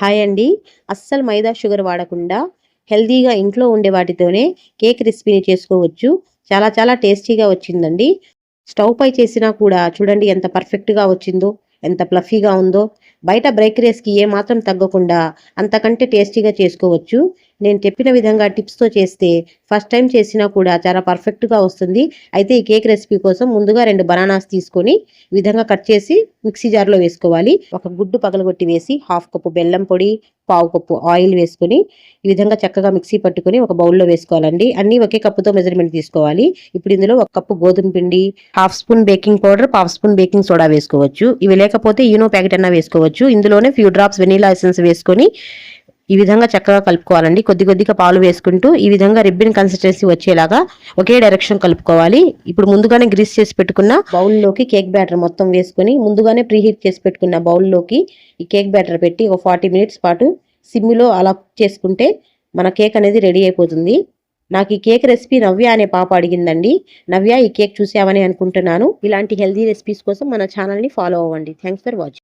Hi అండి. అస్సలు మైదా sugar వాడకుండా హెల్తీగా ఇంట్లో ఉండే వాటితోనే కేక్ రెసిపీని చేసుకోవచ్చు. చాలా చాలా టేస్టీగా వచ్చిందండి. స్టవ్ పై చేసినా కూడా చూడండి ఎంత పర్ఫెక్ట్గా వచ్చిందో ఎంత ప్లఫీగా ఉందో. బయట బ్రేక్ రేస్కి ఏమాత్రం తగ్గకుండా అంతకంటే టేస్టీగా చేసుకోవచ్చు. నేను చెప్పిన విధంగా టిప్స్తో చేస్తే ఫస్ట్ టైం చేసినా కూడా చాలా పర్ఫెక్ట్గా వస్తుంది. అయితే ఈ కేక్ రెసిపీ కోసం ముందుగా రెండు బనానాస్ తీసుకొని విధంగా కట్ చేసి మిక్సీ జార్లో వేసుకోవాలి. ఒక గుడ్డు పగలగొట్టి వేసి హాఫ్ కప్పు బెల్లం పొడి పావు కప్పు ఆయిల్ వేసుకొని ఈ విధంగా చక్కగా మిక్సీ పట్టుకొని ఒక బౌల్లో వేసుకోవాలండి. అన్ని ఒకే కప్పుతో మెజర్మెంట్ తీసుకోవాలి. ఇప్పుడు ఇందులో ఒక కప్పు గోధుమ పిండి half spoon baking powder half spoon baking soda వేసుకోవచ్చు. ఇవి లేకపోతే ఈనో ప్యాకెట్ అన్నా వేసుకోవచ్చు. ఇందులోనే ఫ్యూ డ్రాప్స్ వెనీలా ఎసెన్స్ వేసుకొని ఈ విధంగా చక్కగా కలుపుకోవాలండి. కొద్ది కొద్దిగా పాలు వేసుకుంటూ ఈ విధంగా రిబ్బిన్ కన్సిస్టెన్సీ వచ్చేలాగా ఒకే డైరెక్షన్ కలుపుకోవాలి. ఇప్పుడు ముందుగానే గ్రీస్ చేసి పెట్టుకున్న బౌల్లోకి కేక్ బ్యాటర్ మొత్తం వేసుకొని ముందుగానే ప్రీహీట్ చేసి పెట్టుకున్న బౌల్లోకి ఈ కేక్ బ్యాటర్ పెట్టి ఒక ఫార్టీ మినిట్స్ పాటు సిమ్లో అలా కుక్ చేసుకుంటే మన కేక్ అనేది రెడీ అయిపోతుంది. నాకు ఈ కేక్ రెసిపీ నవ్య అనే పాప అడిగిందండి. నవ్య ఈ కేక్ చూసావని అనుకుంటున్నాను. ఇలాంటి హెల్తీ రెసిపీస్ కోసం మన ఛానల్ని ఫాలో అవ్వండి. Thanks for watching